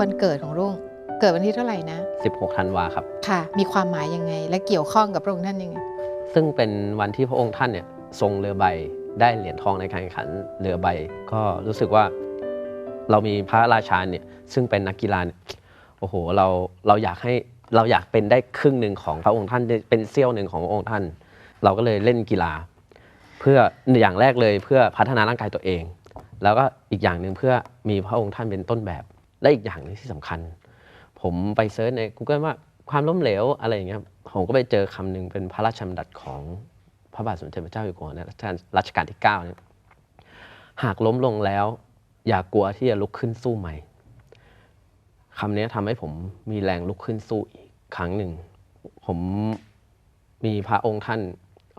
วันเกิดของรุ่ง เกิดวันที่เท่าไหร่นะ 16ธันวาครับ ค่ะ มีความหมายยังไง และเกี่ยวข้องกับพระองค์ท่านยังไง ซึ่งเป็นวันที่พระองค์ท่านเนี่ยทรงเรือใบได้เหรียญทองในการแข่งขันเรือใบ ก็รู้สึกว่าเรามีพระราชาเนี่ยซึ่งเป็นนักกีฬาเนี่ยโอ้โหเราเราอยากให้เราอยากเป็นได้ครึ่งหนึ่งของพระองค์ท่านเป็นเสี้ยวหนึ่งของพระองค์ท่าน เราก็เลยเล่นกีฬา เพื่ออย่างแรกเลยเพื่อพัฒนาร่างกายตัวเอง แล้วก็อีกอย่างหนึ่งเพื่อมีพระองค์ท่านเป็นต้นแบบ และอีกอย่างหนึงที่สำคัญ ผมไปเซิร์ชใน Google ว่าความล้มเหลวอะไรอย่างเงี้ยผมก็ไปเจอคำหนึ่งเป็นพระราชดำรัสของพระบาทสมเด็จพระเจ้าอยู่หัวในรัชกาลรัชกาลที่9เนี่ยหากล้มลงแล้ว อย่ากลัวที่จะลุกขึ้นสู้ใหม่คำนี้ทำให้ผมมีแรงลุกขึ้นสู้อีกครั้งหนึ่ง ผมมีพระองค์ท่าน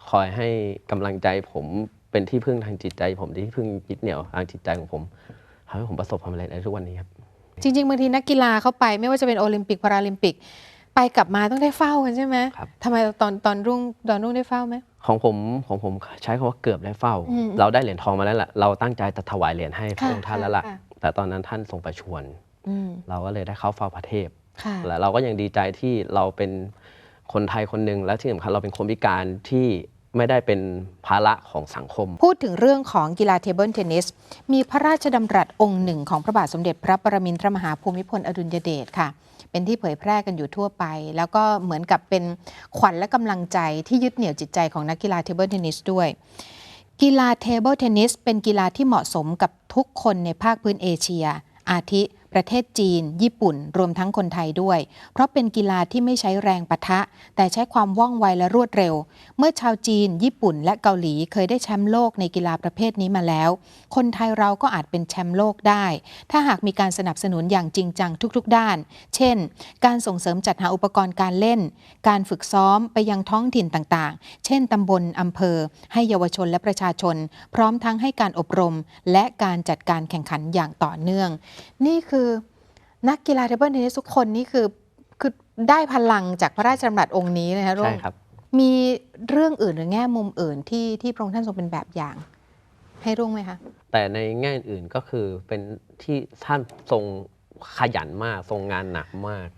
คอยให้กำลังใจ ผมเป็นที่พึ่งทางจิตใจ ผมที่พึ่งยึดเหนี่ยวทางจิตใจของผมทำให้ผมประสบความสำเร็จในทุกวันนี้ครับ จริง ๆ บางทีนักกีฬาเข้าไปไม่ว่าจะเป็นโอลิมปิกพาราลิมปิก ไปกลับมาต้องได้เฝ้ากันใช่ไหมครับ ทำไมตอนตอนรุ่งตอนรุ่งได้เฝ้าไหม ของผมของผมใช้คำว่าเกือบได้เฝ้า อืมเราได้เหรียญทองมาแล้วแหละเราตั้งใจจะถวายเหรียญให้พระค่ะองค์ท่านแล้วล่ะ ค่ะ แต่ตอนนั้นท่านทรงประชวรอืมเราก็เลยได้เข้าเฝ้าพระเทพ ค่ะ และเราก็ยังดีใจที่เราเป็นคนไทยคนหนึ่งและที่สำคัญเราเป็นคนพิการที่ ไม่ได้เป็นภาระของสังคม พูดถึงเรื่องของกีฬาเทเบิลเทนนิส มีพระราชดำรัสองค์หนึ่งของพระบาทสมเด็จพระปรมินทรมหาภูมิพลอดุลยเดชค่ะ เป็นที่เผยแพร่กันอยู่ทั่วไป แล้วก็เหมือนกับเป็นขวัญและกำลังใจที่ยึดเหนี่ยวจิตใจของนักกีฬาเทเบิลเทนนิสด้วย กีฬาเทเบิลเทนนิสเป็นกีฬาที่เหมาะสมกับทุกคนในภาคพื้นเอเชีย อาทิ ประเทศจีน ญี่ปุ่น รวมทั้งคนไทยด้วย เพราะเป็นกีฬาที่ไม่ใช้แรงปะทะ แต่ใช้ความว่องไวและรวดเร็ว เมื่อชาวจีน ญี่ปุ่น และเกาหลีเคยได้แชมป์โลกในกีฬาประเภทนี้มาแล้ว คนไทยเราก็อาจเป็นแชมป์โลกได้ ถ้าหากมีการสนับสนุนอย่างจริงจังทุกๆ ด้าน เช่น การส่งเสริมจัดหาอุปกรณ์การเล่น การฝึกซ้อมไปยังท้องถิ่นต่างๆ เช่นตำบลอำเภอ ให้เยาวชนและประชาชน พร้อมทั้งให้การอบรม และการจัดการแข่งขันอย่างต่อเนื่อง นี่คือนักกีฬาเทเบิลเทนนิสทุกคนนี่คือคือได้พลังจากพระราชดำรัสองค์นี้นะคะรุ่ใช่งครับ มีเรื่องอื่นหรือแง่มุมอื่นที่ที่พระองค์ท่านทรงเป็นแบบอย่าง ให้รุ่งไหมคะ แต่ในแง่อื่นก็คือเป็นที่ท่านทรงขยันมาก ทรงงานหนักมาก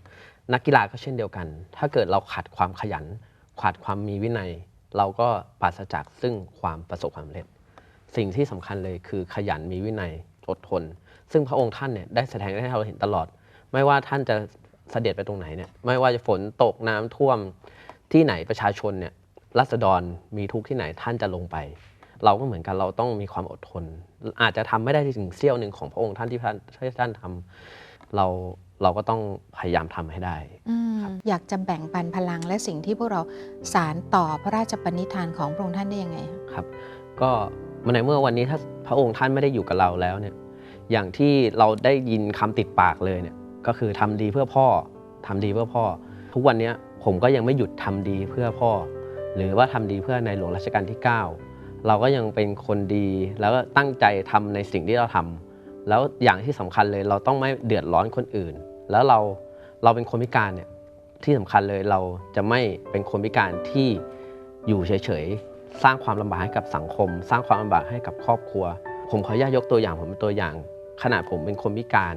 นักกีฬาก็เช่นเดียวกัน ถ้าเกิดเราขาดความขยัน ขาดความมีวินัย เราก็ปราศจากซึ่งความประสบความสำเร็จ สิ่งที่สำคัญเลยคือขยันมีวินัย อดทน ซึ่งพระองค์ท่านเนี่ยได้แสดงให้เราเห็นตลอด ไม่ว่าท่านจะเสด็จไปตรงไหนเนี่ยไม่ว่าจะฝนตกน้ำท่วมที่ไหนประชาชนเนี่ยรัษฎรมีทุกข์ที่ไหนท่านจะลงไป เราก็เหมือนกันเราต้องมีความอดทน อาจจะทำไม่ได้ถึงเสี้ยวหนึ่งของพระองค์ท่านที่ท่านที่ท่านทำเราเราก็ต้องพยายามทำให้ได้อืมอยากจะแบ่งปันพลังและสิ่งที่พวกเราสารต่อพระราชปณิธานของพระองค์ท่านได้ยังไงคะครับ ก็ ในเมื่อวันนี้ถ้าพระองค์ท่านไม่ได้อยู่กับเราแล้วเนี่ยอย่างที่เราได้ยินคำติดปากเลยเนี่ยก็คือทำดีเพื่อพ่อทำดีเพื่อพ่อ ทุกวันนี้ผมก็ยังไม่หยุดทำดีเพื่อพ่อ หรือว่าทำดีเพื่อในหลวงรัชกาลที่ 9 เราก็ยังเป็นคนดีแล้วก็ตั้งใจทำในสิ่งที่เราทำแล้วอย่างที่สำคัญเลยเราต้องไม่เดือดร้อนคนอื่น แล้วเราเราเป็นคนพิการเนี่ยที่สำคัญเลยเราจะไม่เป็นคนพิการที่อยู่เฉย สร้างความลำบากให้กับสังคม สร้างความลำบากให้กับครอบครัว ผมขออนุญาตยกตัวอย่างผมเป็นตัวอย่าง ขนาดผมเป็นคนพิการ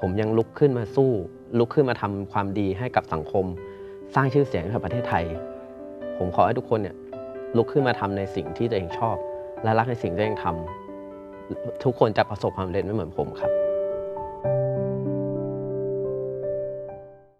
ผมยังลุกขึ้นมาสู้ ลุกขึ้นมาทำความดีให้กับสังคม สร้างชื่อเสียงให้กับประเทศไทย ผมขอให้ทุกคนเนี่ยลุกขึ้นมาทำในสิ่งที่ตัวเองชอบ และรักในสิ่งที่ตัวเองทำทุกคนจะประสบความสำเร็จไม่เหมือนผมครับ